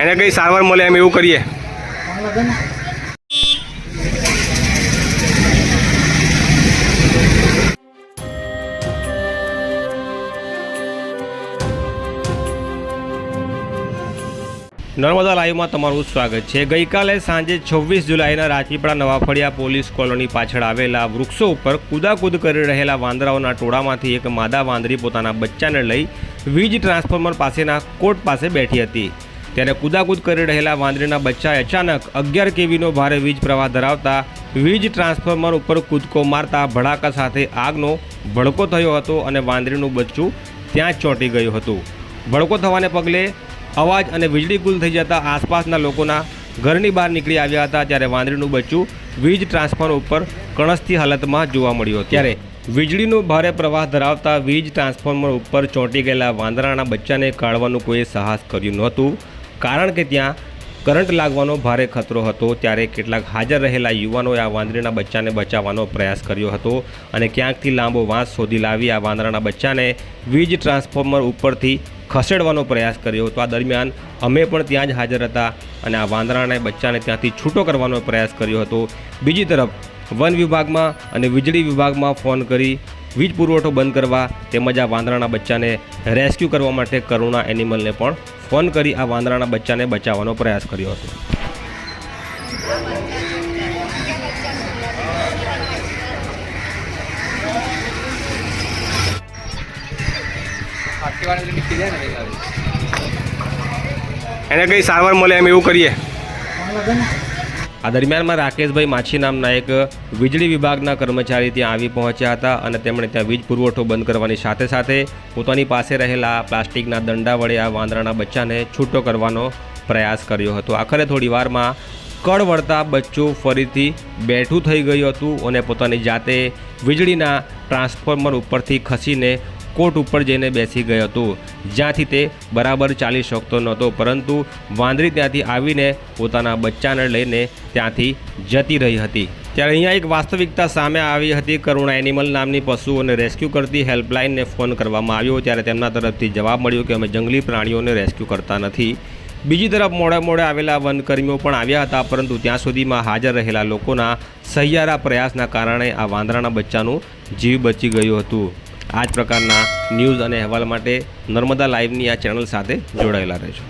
એને કઈ સારવાર મળે એમ એવું કરીએ. નર્મદા લાઈવમાં તમારું સ્વાગત છે. ગઈકાલે સાંજે છવ્વીસ જુલાઈના રાજપીપળા નવાફળિયા પોલીસ કોલોની પાછળ આવેલા વૃક્ષો ઉપર કૂદાકૂદ કરી રહેલા વાંદરાઓના ટોળામાંથી એક માદા વાંદરી પોતાના બચ્ચાને લઈ વીજ ટ્રાન્સફોર્મર પાસેના કોર્ટ પાસે બેઠી હતી. ત્યારે કૂદાકૂદ કરી રહેલા વાંદરીના બચ્ચાએ અચાનક અગિયાર કેવીનો ભારે વીજ પ્રવાહ ધરાવતા વીજ ટ્રાન્સફોર્મર ઉપર કૂદકો મારતા ભડાકા સાથે આગનો ભડકો થયો હતો અને વાંદરીનું બચ્ચું ત્યાં જ ચોંટી ગયું હતું. ભડકો થવાને પગલે અવાજ અને વીજળી ગુલ થઈ જતા આસપાસના લોકોના ઘરની બહાર નીકળી આવ્યા હતા ત્યારે વાંદરીનું બચ્ચું વીજ ટ્રાન્સફોર્મર ઉપર કણસથી હાલતમાં જોવા મળ્યું ત્યારે વીજળીનો ભારે પ્રવાહ ધરાવતા વીજ ટ્રાન્સફોર્મર ઉપર ચોંટી ગયેલા વાંદરાના બચ્ચાને કાઢવાનું કોઈ સાહસ કર્યું નહોતું, કારણ કે ત્યાં કરંટ લાગવાનો ભારે ખતરો હતો. ત્યારે કેટલાક હાજર રહેલા યુવાનોએ આ વાંદરીના બચ્ચાને બચાવવાનો પ્રયાસ કર્યો હતો અને ક્યાંકથી લાંબો વાંસ શોધી લાવી આ વાંદરાના બચ્ચાને વીજ ટ્રાન્સફોર્મર ઉપરથી ખસેડવાનો પ્રયાસ કર્યો હતો આ દરમિયાન અમે પણ ત્યાં જ હાજર હતા અને આ વાંદરાના બચ્ચાને ત્યાંથી છૂટો કરવાનો પ્રયાસ કર્યો હતો. બીજી તરફ, વન વિભાગમાં અને વીજળી વિભાગમાં ફોન કરી વીજ પુરવઠો બંધ કરવા તેમજ આ વાંદરાના બચ્ચાને રેસ્ક્યુ કરવા માટે કરુણા એનિમલને પણ ફોન કરી આ વાંદરાના બચ્ચાને બચાવવાનો પ્રયાસ કર્યો હતો. એને કંઈ સારવાર મળે એમ એવું કરીએ. આ દરમિયાનમાં રાકેશભાઈ માછી નામના એક વીજળી વિભાગના કર્મચારી ત્યાં આવી પહોંચ્યા હતા અને તેમણે ત્યાં વીજ પુરવઠો બંધ કરવાની સાથે સાથે પોતાની પાસે રહેલા પ્લાસ્ટિકના દંડા વડે આ વાંદરાના બચ્ચાને છૂટો કરવાનો પ્રયાસ કર્યો હતો. આખરે થોડી વારમાં કળ વળતા બચ્ચું ફરીથી બેઠું થઈ ગયું હતું અને પોતાની જાતે વીજળીના ટ્રાન્સફોર્મર ઉપરથી ખસીને કોટ ઉપર જઈને બેસી ગયો હતો. જ્યાંથી તે બરાબર ચાલી શકતો નહોતો, પરંતુ વાંદરી ત્યાંથી આવીને પોતાના બચ્ચાને લઈને ત્યાંથી જતી રહી હતી. ત્યારે અહીંયા એક વાસ્તવિકતા સામે આવી હતી. કરુણા એનિમલ નામની પશુઓને રેસ્ક્યુ કરતી હેલ્પલાઇનને ફોન કરવામાં આવ્યો. ત્યારે તેમના તરફથી જવાબ મળ્યો કે અમે જંગલી પ્રાણીઓને રેસ્ક્યુ કરતા નથી. બીજી તરફ મોડે મોડે આવેલા વનકર્મીઓ પણ આવ્યા હતા, પરંતુ ત્યાં સુધીમાં હાજર રહેલા લોકોના સહિયારા પ્રયાસના કારણે આ વાંદરાના બચ્ચાનું જીવ બચી ગયું હતું. આ જ પ્રકારના ન્યૂઝ અને અહેવાલ માટે નર્મદા લાઈવની આ ચેનલ સાથે જોડાયેલા રહેજો.